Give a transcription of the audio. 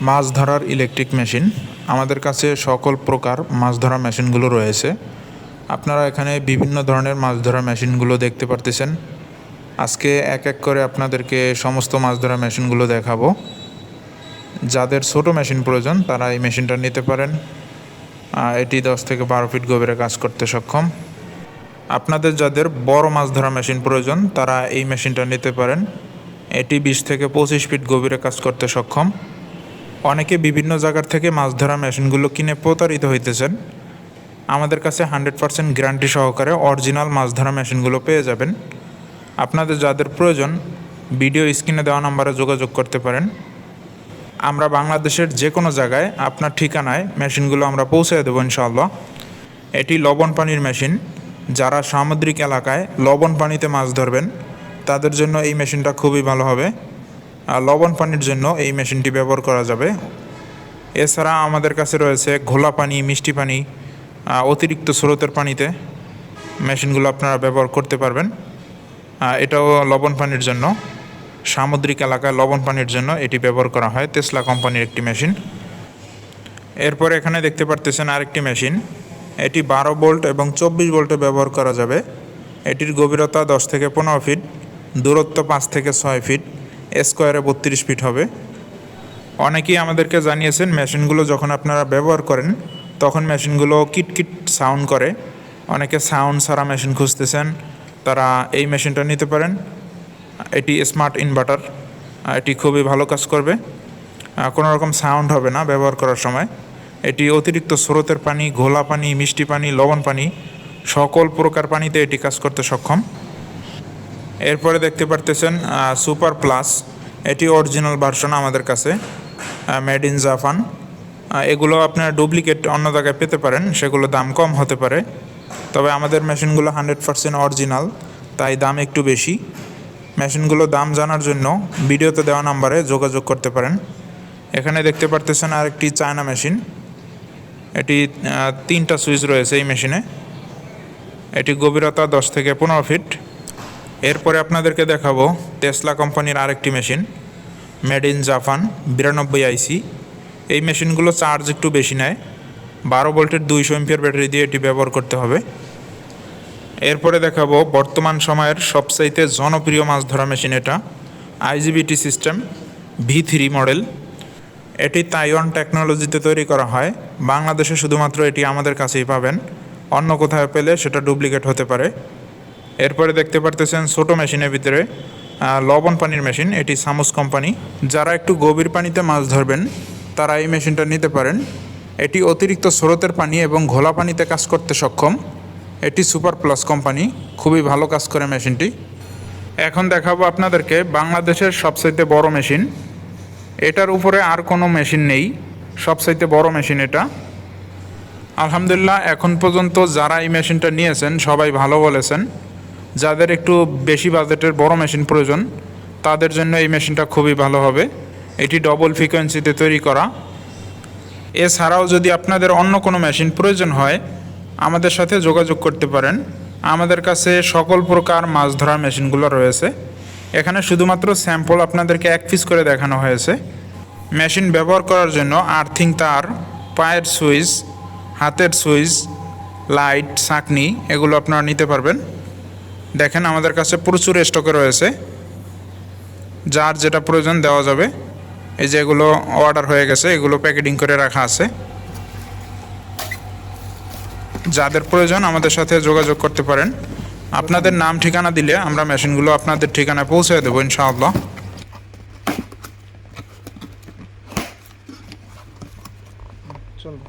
মাছ ধরার electric machine আমাদের কাছে সকল প্রকার মাছ ধরা মেশিনগুলো রয়েছে। আপনারা এখানে বিভিন্ন ধরনের মাছ ধরা মেশিনগুলো দেখতে পারতেছেন। আজকে এক এক করে আপনাদেরকে সমস্ত মাছ ধরা মেশিনগুলো দেখাবো। যাদের ছোট মেশিন প্রয়োজন, তারা এই মেশিনটা নিতে পারেন। এটি দশ থেকে বারো ফিট গভীরে কাজ করতে সক্ষম। আপনাদের যাদের বড় মাছ ধরা মেশিন প্রয়োজন, তারা এই মেশিনটা নিতে পারেন। এটি বিশ থেকে পঁচিশ ফিট গভীরে কাজ করতে সক্ষম। অনেকে বিভিন্ন জায়গার থেকে মাছ ধরা মেশিনগুলো কিনে প্রতারিত হইতেছেন। আমাদের কাছে হান্ড্রেড পার্সেন্ট গ্যারান্টি সহকারে অরিজিনাল মাছ ধরা মেশিনগুলো পেয়ে যাবেন। আপনাদের যাদের প্রয়োজন, ভিডিও স্ক্রিনে দেওয়া নাম্বারে যোগাযোগ করতে পারেন। আমরা বাংলাদেশের যে কোনো জায়গায় আপনার ঠিকানায় মেশিনগুলো আমরা পৌঁছে দেবো ইনশাআল্লাহ। এটি লবণ পানির মেশিন। যারা সামুদ্রিক এলাকায় লবণ পানিতে মাছ ধরবেন, তাদের জন্য এই মেশিনটা খুবই ভালো হবে। লবণ পানির জন্য এই মেশিনটি ব্যবহার করা যাবে। এছাড়া আমাদের কাছে রয়েছে ঘোলা পানি, মিষ্টি পানি অতিরিক্ত স্রোতের পানিতে মেশিনগুলো আপনারা ব্যবহার করতে পারবেন। এটাও লবণ পানির জন্য। সামুদ্রিক এলাকায় লবণ পানির জন্য এটি ব্যবহার করা হয়, তেসলা কোম্পানির একটি মেশিন। এরপরে এখানে দেখতে পারতেছেন আরেকটি মেশিন। এটি বারো বোল্ট এবং চব্বিশ বোল্টে ব্যবহার করা যাবে। এটির গভীরতা দশ থেকে পনেরো ফিট, দূরত্ব পাঁচ থেকে ছয় ফিট। স্কোয়ারে বত্রিশ ফিট হবে। অনেকেই আমাদেরকে জানিয়েছেন মেশিনগুলো যখন আপনারা ব্যবহার করেন, তখন মেশিনগুলো কিটকিট সাউন্ড করে। অনেকে সাউন্ড সারা মেশিন খুঁজতেছেন, তারা এই মেশিনটা নিতে পারেন। এটি স্মার্ট ইনভার্টার, এটি খুবই ভালো কাজ করবে। কোনো রকম সাউন্ড হবে না ব্যবহার করার সময়। এটি অতিরিক্ত স্রোতের পানি, ঘোলা পানি, মিষ্টি পানি, লবণ পানি, সকল প্রকার পানিতে এটি কাজ করতে সক্ষম। এরপরে দেখতে পারতেছেন সুপার প্লাস এটি অরিজিনাল ভার্সন আমাদের কাছে মেড ইন জাপান এগুলো আপনার ডুপ্লিকেট অন্য জায়গায় পেতে পারেন, সেগুলো দাম কম হতে পারে। তবে আমাদের মেশিনগুলো হান্ড্রেড পারসেন্ট অরিজিনাল তাই দাম একটু বেশি। মেশিনগুলো দাম জানার জন্য ভিডিওতে দেওয়া নাম্বারে যোগাযোগ করতে পারেন। এখানে দেখতে পারতেছেন আরেকটি চায়না মেশিন এটি তিনটা সুইচ রয়েছে এই মেশিনে এটি গভীরতা দশ থেকে পনেরো ফিট এরপরে আপনাদেরকে দেখাবো টেসলা কোম্পানির আরেকটি মেশিন মেড ইন জাপান বিরানব্বই আইসি এই মেশিনগুলো চার্জ একটু বেশি নেয়, বারো ভোল্টের দুইশো এমপিয়ার ব্যাটারি দিয়ে এটি ব্যবহার করতে হবে। এরপরে দেখাবো বর্তমান সময়ের সবচাইতে জনপ্রিয় মাছ ধরা মেশিন এটা IGBT system V three model এটি তাইওয়ান টেকনোলজিতে তৈরি করা হয়, বাংলাদেশে শুধুমাত্র এটি আমাদের কাছেই পাবেন, অন্য কোথাও পেলে সেটা ডুপ্লিকেট হতে পারে। এরপরে দেখতে পারতেছেন ছোট মেশিনের ভিতরে লবণ পানির মেশিন, এটি সামুস কোম্পানি। যারা একটু গভীর পানিতে মাছ ধরবেন, তারা এই মেশিনটা নিতে পারেন। এটি অতিরিক্ত স্রোতের পানি এবং ঘোলা পানিতে কাজ করতে সক্ষম। এটি সুপার প্লাস কোম্পানি, খুবই ভালো কাজ করে মেশিনটি। এখন দেখাবো আপনাদেরকে বাংলাদেশের সবচাইতে বড় মেশিন। এটার উপরে আর কোনো মেশিন নেই। সবচাইতে বড় মেশিন এটা। আলহামদুলিল্লাহ, এখন পর্যন্ত যারা এই মেশিনটা নিয়েছেন, সবাই ভালো বলেছেন। যাদের একটু বেশি বাজেটের বড় মেশিন প্রয়োজন, তাদের জন্য এই মেশিনটা খুবই ভালো হবে। এটি ডবল ফ্রিকোয়েন্সিতে তৈরি করা। এছাড়াও যদি আপনাদের অন্য কোনো মেশিন প্রয়োজন হয়, আমাদের সাথে যোগাযোগ করতে পারেন। আমাদের কাছে সকল প্রকার মাছ ধরার মেশিনগুলো রয়েছে। এখানে শুধুমাত্র স্যাম্পল আপনাদেরকে এক পিস করে দেখানো হয়েছে। মেশিন ব্যবহার করার জন্য আর্থিং তার, পায়ের সুইচ, হাতের সুইচ লাইট ছাঁকনি এগুলো আপনারা নিতে পারবেন। দেখেন আমাদের কাছে প্রচুর স্টকে রয়েছে। যার যেটা প্রয়োজন দেওয়া যাবে। এই যে এগুলো অর্ডার হয়ে গেছে, এগুলো প্যাকেটিং করে রাখা আছে। যাদের প্রয়োজন আমাদের সাথে যোগাযোগ করতে পারেন। আপনাদের নাম, ঠিকানা দিলে আমরা মেশিনগুলো আপনাদের ঠিকানায় পৌঁছে দেবো, ইনশাআল্লাহ। চলবো।